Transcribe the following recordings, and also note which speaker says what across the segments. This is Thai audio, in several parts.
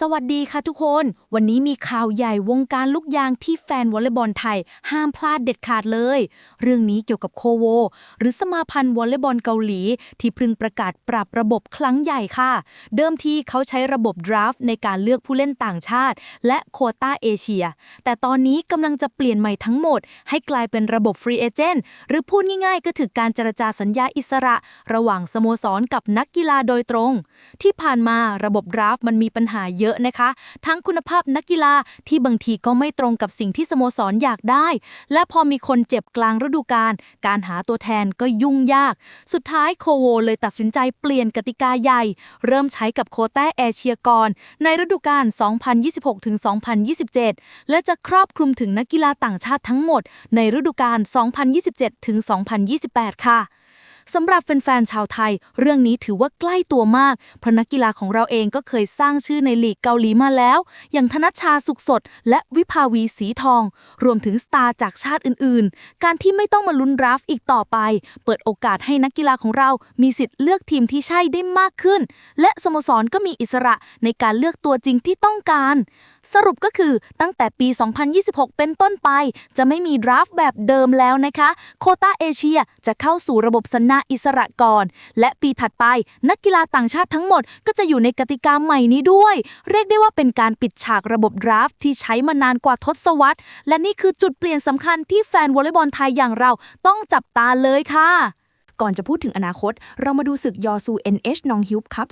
Speaker 1: สวัสดีค่ะทุกคน วันนี้มีข่าวใหญ่วงการลูกยางที่แฟนวอลเลย์บอลไทย ห้ามพลาดเด็ดขาดเลย เรื่องนี้เกี่ยวกับโคโว หรือสมาพันธ์วอลเลย์บอลเกาหลี ที่เพึงประกาศปรับระบบครั้งใหญ่ค่ะ เดิมทีเขาใช้ระบบดราฟต์ในการเลือกผู้เล่นต่างชาติ และโคต้าเอเชีย แต่ตอนนี้กำลังจะเปลี่ยนใหม่ทั้งหมด ให้กลายเป็นระบบฟรีเอเจนต์หรือพูดง่ายๆ ก็ถือการเจรจาสัญญาอิสระ ระหว่างสโมสรกับนักกีฬาโดยตรง ที่ผ่านมาระบบดราฟต์มันมีปัญหาเยอะนะคะ ทั้งคุณภาพนักกีฬาที่บางทีก็ไม่ตรงกับสิ่งที่สโมสรอยากได้ และพอมีคนเจ็บกลางฤดูกาลการหาตัวแทนก็ยุ่งยาก สุดท้ายโคโวเลยตัดสินใจเปลี่ยนกติกาใหญ่ เริ่มใช้กับโควต้าแอเชียก่อนในฤดูกาล 2026-2027 และจะครอบคลุมถึงนักกีฬาต่างชาติทั้งหมด ในฤดูกาล 2027-2028 ค่ะ สำหรับแฟนๆชาวไทย เรื่องนี้ถือว่าใกล้ตัวมาก เพราะนักกีฬาของเราเองก็เคยสร้างชื่อในลีกเกาหลีมาแล้ว อย่างธนชาสุขสด และวิภาวีสีทอง รวมถึงสตาร์จากชาติอื่นๆ การที่ไม่ต้องมาลุ้นราฟอีกต่อไป เปิดโอกาสให้นักกีฬาของเรามีสิทธิ์เลือกทีมที่ใช่ได้มากขึ้น และสโมสรก็มีอิสระในการเลือกตัวจริงที่ต้องการ สรุปก็คือตั้งแต่ปี 2026 เป็นต้นไป จะไม่มีดราฟต์แบบเดิมแล้วนะคะ โคต้าเอเชียจะเข้าสู่ระบบสัญญาอิสระก่อน และปีถัดไป นักกีฬาต่างชาติทั้งหมดก็จะอยู่ในกติกาใหม่นี้ด้วย เรียกได้ว่าเป็นการปิดฉากระบบดราฟต์ที่ใช้มานานกว่าทศวรรษ และนี่คือจุดเปลี่ยนสำคัญที่แฟนวอลเลย์บอลไทยอย่างเราต้องจับตาเลยค่ะ
Speaker 2: ก่อนจะพูดถึงอนาคต เรามาดูศึกยอซู NH นองฮิวคัพ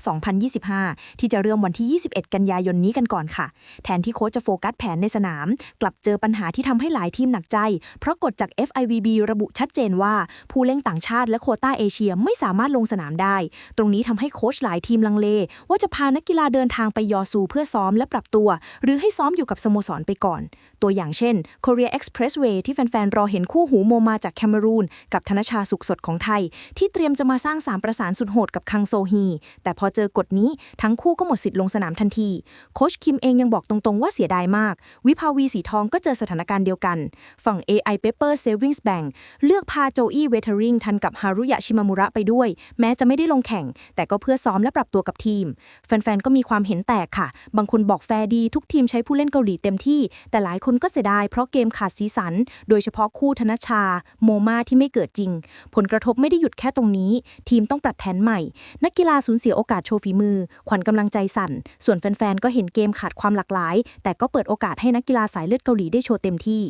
Speaker 2: 2025 ที่จะเริ่มวันที่ 21 กันยายนนี้กันก่อนค่ะ แทนที่โค้ชจะโฟกัสแผนในสนาม กลับเจอปัญหาที่ทำให้หลายทีมหนักใจ เพราะกฎจาก FIVB ระบุชัดเจนว่า ผู้เล่นต่างชาติและโควต้าเอเชียไม่สามารถลงสนามได้ ตรงนี้ทำให้โค้ชหลายทีมลังเล ว่าจะพานักกีฬาเดินทางไปยอซูเพื่อซ้อมและปรับตัว หรือให้ซ้อมอยู่กับสโมสรไปก่อน ตัวอย่างเช่น Korea Expressway ที่แฟนๆรอเห็นคู่หูโมมาจากแคเมรูนกับธนชาสุขสดของไทยที่เตรียมจะมาสร้างสามประสานสุดโหดกับคังโซฮี แต่พอเจอกฎนี้ทั้งคู่ก็หมดสิทธิ์ลงสนามทันที โคชคิมเองยังบอกตรงๆว่าเสียดายมาก วิภาวีสีทองก็เจอสถานการณ์เดียวกัน ฝั่ง AI Paper Savings Bank เลือกพาโจอี้เวเทอริงทันกับฮารุยะชิมามุระไปด้วย แม้จะไม่ได้ลงแข่ง แต่ก็เพื่อซ้อมและปรับตัวกับทีม แฟนๆก็มีความเห็นแตกค่ะ บางคนบอกแฟร์ดีทุกทีมใช้ผู้เล่นเกาหลีเต็มที่ แต่หลายคนก็เสียดายเพราะเกมขาดสีสัน โดยเฉพาะคู่ธนชา โมมาที่ไม่เกิดจริง ผลกระทบไม่ได้หยุดแค่ตรงนี้ ทีมต้องปรับแผนใหม่ นักกีฬาสูญเสียโอกาสโชว์ฝีมือ ขวัญกำลังใจสั่น ส่วนแฟนๆ ก็เห็นเกมขาดความหลากหลาย แต่ก็เปิดโอกาสให้นักกีฬาสายเลือดเกาหลีได้โชว์เต็มที่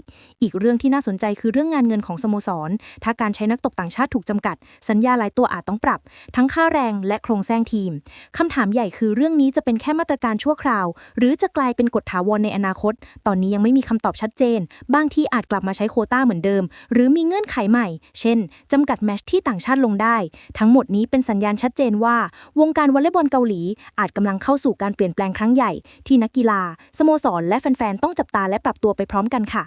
Speaker 2: อีกเรื่องที่น่าสนใจคือเรื่องงานเงินของสโมสร ถ้าการใช้นักตบต่างชาติถูกจำกัด สัญญาหลายตัวอาจต้องปรับ ทั้งค่าแรงและโครงสร้างทีมคำถามใหญ่คือเรื่องนี้จะเป็นแค่มาตรการชั่วคราว หรือจะกลายเป็นกฎถาวรในอนาคต ตอนนี้ยังไม่มีคำตอบชัดเจน บางที่อาจกลับมาใช้โคต้าเหมือนเดิม หรือมีเงื่อนไขใหม่ เช่นจำกัดแมตช์ที่ต่างชาติลงได้ ทั้งหมดนี้เป็นสัญญาณชัดเจนว่า วงการวอลเลย์บอลเกาหลี อาจกำลังเข้าสู่การเปลี่ยนแปลงครั้งใหญ่ ที่นักกีฬา สโมสร และแฟน ๆ ต้องจับตาและปรับตัวไปพร้อมกันค่ะ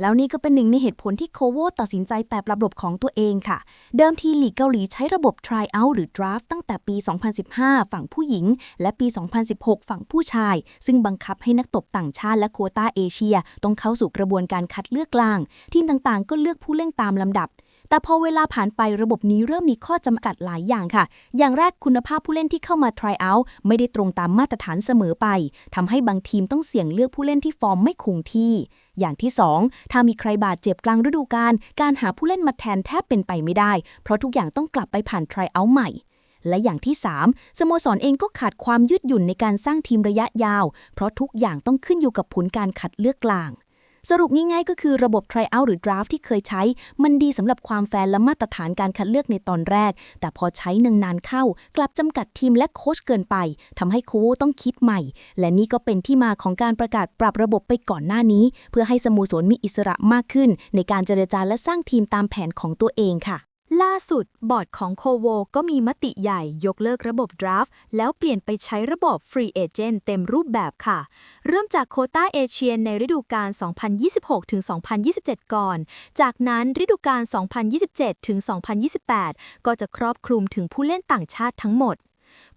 Speaker 1: แล้วนี่ก็เป็นหนึ่งในเหตุผลที่โคโวตัดสินใจแต่ระบบของตัวเองค่ะ เดิมทีลีกเกาหลีใช้ระบบ try out หรือ draft ตั้งแต่ปี 2015 ฝั่งผู้หญิง และปี 2016 ฝั่งผู้ชาย ซึ่งบังคับให้นักตบต่างชาติและโคต้าเอเชีย ต้องเข้าสู่กระบวนการคัดเลือกกลาง ทีมต่างๆ ก็เลือกผู้เล่นตามลำดับ แต่พอเวลาผ่านไประบบนี้เริ่มมีข้อจำกัดหลายอย่างค่ะ อย่างแรกคุณภาพผู้เล่นที่เข้ามา try out ไม่ได้ตรงตามมาตรฐานเสมอไปทำให้บางทีมต้องเสี่ยงเลือกผู้เล่นที่ฟอร์มไม่คงที่ อย่างที่ 2 ถ้ามีใครบาดเจ็บกลางฤดูกาลการหาผู้เล่นมาแทนแทบเป็นไปไม่ได้ เพราะทุกอย่างต้องกลับไปผ่าน try out ใหม่และอย่างที่ 3 สโมสรเองก็ขาดความยืดหยุ่นในการสร้างทีมระยะยาว เพราะทุกอย่างต้องขึ้นอยู่กับผลการคัดเลือกกลาง สรุปง่ายๆ ก็คือระบบ try out หรือ draft ที่เคยใช้ มันดีสำหรับความแฟร์และมาตรฐานการคัดเลือกในตอนแรก แต่พอใช้นานๆเข้า กลับจำกัดทีมและโค้ชเกินไปทำให้โค้ชต้องคิดใหม่ และนี่ก็เป็นที่มาของการประกาศปรับระบบไปก่อนหน้านี้ เพื่อให้สโมสรมีอิสระมากขึ้น ในการเจรจาและสร้างทีมตามแผนของตัวเองค่ะ ล่าสุด บอร์ดของโคโวก็มีมติใหญ่ยกเลิกระบบดราฟต์แล้วเปลี่ยนไปใช้ระบบฟรีเอเจนต์เต็มรูปแบบค่ะ เริ่มจากโคต้าเอเชียในฤดูกาล 2026-2027 ก่อน จากนั้นฤดูกาล 2027-2028 ก็จะครอบคลุมถึงผู้เล่นต่างชาติทั้งหมด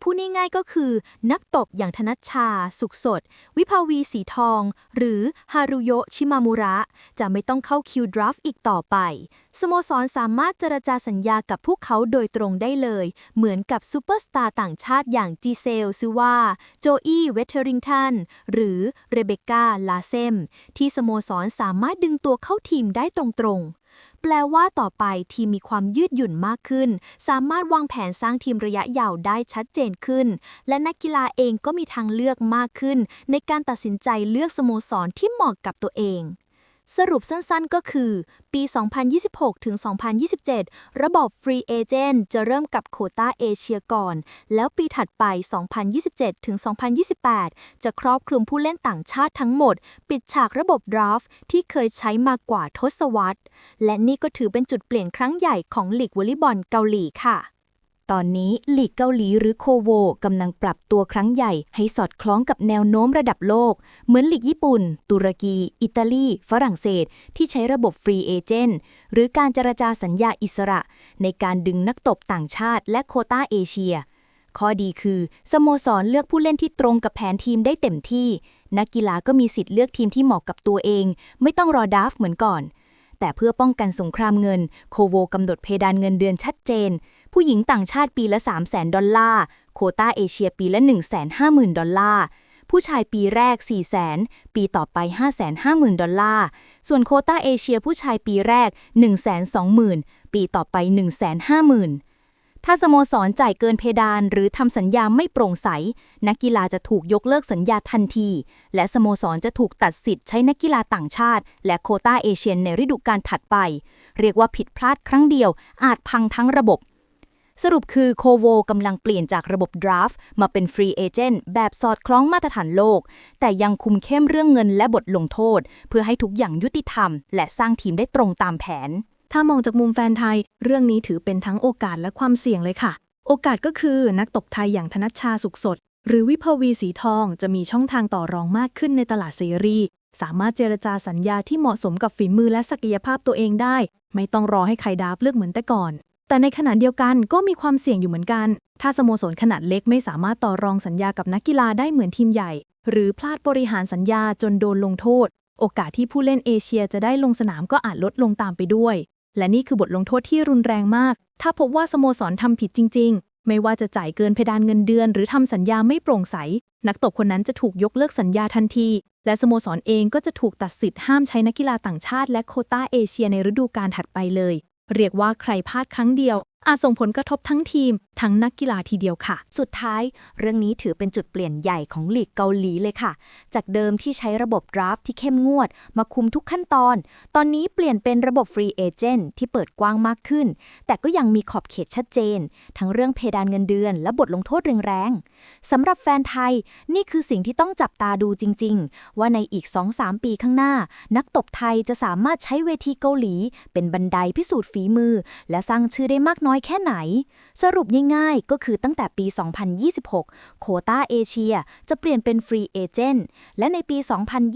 Speaker 1: พูดง่ายๆก็คือ นักตบอย่างธนัชชา สุขสด วิภาวีสีทอง หรือฮารุโยชิมามุระ จะไม่ต้องเข้าคิวดราฟต์อีกต่อไป สโมสรสามารถเจรจาสัญญากับพวกเขาโดยตรงได้เลย เหมือนกับซูเปอร์สตาร์ต่างชาติอย่างจีเซลซิวาโจอี้เวเทอริงตันหรือเรเบคก้าลาเซมที่สโมสรสามารถดึงตัวเข้าทีมได้ตรงๆ แปลว่าต่อไปทีมมีความยืดหยุ่นมากขึ้น สามารถวางแผนสร้างทีมระยะยาวได้ชัดเจนขึ้น และนักกีฬาเองก็มีทางเลือกมากขึ้น ในการตัดสินใจเลือกสโมสรที่เหมาะกับตัวเอง สรุปสั้นๆก็คือ ปี 2026 ถึง 2027 ระบบ Free Agent จะเริ่มกับโคต้าเอเชียก่อน แล้วปีถัดไป 2027 ถึง 2028 จะครอบคลุมผู้เล่นต่างชาติทั้งหมด ปิดฉากระบบดราฟที่เคยใช้มากว่าทศวรรษ และนี่ก็ถือเป็นจุดเปลี่ยนครั้งใหญ่ของลีกวอลเลย์บอลเกาหลีค่ะ ตอนนี้ลีกเกาหลีหรือโคโวกำลังปรับตัวครั้งใหญ่ ให้สอดคล้องกับแนวโน้มระดับโลก เหมือนลีกญี่ปุ่น ตุรกี อิตาลี ฝรั่งเศส ที่ใช้ระบบฟรีเอเจนต์หรือการเจรจาสัญญาอิสระ ในการดึงนักตบต่างชาติและโคต้าเอเชีย ข้อดีคือ สโมสรเลือกผู้เล่นที่ตรงกับแผนทีมได้เต็มที่ นักกีฬาก็มีสิทธิ์เลือกทีมที่เหมาะกับตัวเอง ไม่ต้องรอดาฟเหมือนก่อน แต่เพื่อป้องกันสงครามเงิน โคโวกำหนดเพดานเงินเดือนชัดเจน ผู้หญิงต่างชาติปีละ 3 0 0แสนดอลลาร์ โคต้าเอเชียปีละ 1 5 0 0 0 0 ดอลลาร์ ผู้ชายปีแรก 4 0 0แสนปีต่อไป 5 5 0 0 0 0 ดอลลาร์ ส่วนโคต้าเอเชียผู้ชายปีแรก 1 2 0 0 0 0 ปีต่อไป 1 5 0 0 0 0ถ้าสโมสรจ่ายเกินเพดานหรือทำสัญญาไม่โปร่งใส นักกีฬาจะถูกยกเลิกสัญญาทันที และสโมสรจะถูกตัดสิทธิ์ใช้นักกีฬาต่างชาติ และโคต้าเอเชียนในฤดูกาลถัดไป เรียกว่าผิดพลาดครั้งเดียว อาจพังทั้งระบบ สรุปคือโคโวกำลังเปลี่ยนจากระบบดราฟต์มาเป็นฟรีเอเจนต์แบบสอดคล้องมาตรฐานโลก แต่ยังคุมเข้มเรื่องเงินและบทลงโทษ เพื่อให้ทุกอย่างยุติธรรม และสร้างทีมได้ตรงตามแผน
Speaker 2: ถ้ามองจากมุมแฟนไทย เรื่องนี้ถือเป็นทั้งโอกาสและความเสี่ยงเลยค่ะ โอกาสก็คือนักตบไทยอย่างธนัชชาสุขสด หรือวิภวีสีทองจะมีช่องทางต่อรองมากขึ้นในตลาดเสรีสามารถเจรจาสัญญาที่เหมาะสมกับฝีมือและศักยภาพตัวเองได้ ไม่ต้องรอให้ใครดราฟต์เลือกเหมือนแต่ก่อน แต่ในขณะเดียวกันก็มีความเสี่ยงอยู่เหมือนกัน ถ้าสโมสรขนาดเล็กไม่สามารถต่อรองสัญญากับนักกีฬาได้เหมือนทีมใหญ่ หรือพลาดบริหารสัญญาจนโดนลงโทษ โอกาสที่ผู้เล่นเอเชียจะได้ลงสนามก็อาจลดลงตามไปด้วย และนี่คือบทลงโทษที่รุนแรงมาก ถ้าพบว่าสโมสรทำผิดจริง ๆ ไม่ว่าจะจ่ายเกินเพดานเงินเดือน หรือทำสัญญาไม่โปร่งใส นักตบคนนั้นจะถูกยกเลิกสัญญาทันที และสโมสรเองก็จะถูกตัดสิทธิ์ห้ามใช้นักกีฬาต่างชาติและโคต้าเอเชียในฤดูกาลถัดไปเลย เรียกว่าใครพลาดครั้งเดียว อาจส่งผลกระทบทั้งทีมทั้งนักกีฬาทีเดียวค่ะ
Speaker 1: สุดท้ายเรื่องนี้ถือเป็นจุดเปลี่ยนใหญ่ของลีกเกาหลีเลยค่ะ จากเดิมที่ใช้ระบบดราฟที่เข้มงวด มาคุมทุกขั้นตอน ตอนนี้เปลี่ยนเป็นระบบฟรีเอเจนต์ที่เปิดกว้างมากขึ้น แต่ก็ยังมีขอบเขตชัดเจน ทั้งเรื่องเพดานเงินเดือน และบทลงโทษแรงๆสำหรับแฟนไทยนี่คือสิ่งที่ต้องจับตาดูจริง ๆ ว่าในอีก 2-3 ปีข้างหน้า นักตบไทยจะสามารถใช้เวทีเกาหลี เป็นบันไดพิสูจน์ฝีมือ และสร้างชื่อได้มากน้อยแค่ไหน สรุปยิงง่ายๆ ก็คือตั้งแต่ปี 2026 โคต้าเอเชียจะเปลี่ยนเป็นฟรีเอเจนต์และในปี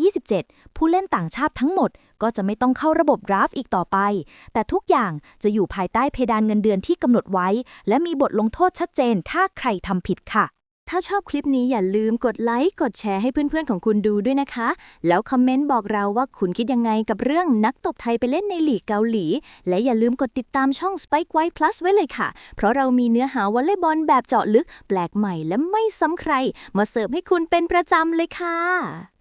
Speaker 1: 2027 ผู้เล่นต่างชาติทั้งหมดก็จะไม่ต้องเข้าระบบดราฟอีกต่อไป แต่ทุกอย่างจะอยู่ภายใต้เพดานเงินเดือนที่กำหนดไว้ และมีบทลงโทษชัดเจนถ้าใครทำผิดค่ะ ถ้าชอบคลิปนี้อย่าลืมกดไลค์ กดแชร์ให้เพื่อนๆของคุณดูด้วยนะคะ แล้วคอมเมนต์บอกเราว่าคุณคิดยังไงกับเรื่องนักตบไทยไปเล่นในหลีกเกาหลี และอย่าลืมกดติดตามช่อง Spike White Plus ไว้เลยค่ะ เพราะเรามีเนื้อหาวอลเลย์บอลแบบเจาะลึก แปลกใหม่และไม่ซ้ำใคร มาเสิร์ฟให้คุณเป็นประจำเลยค่ะ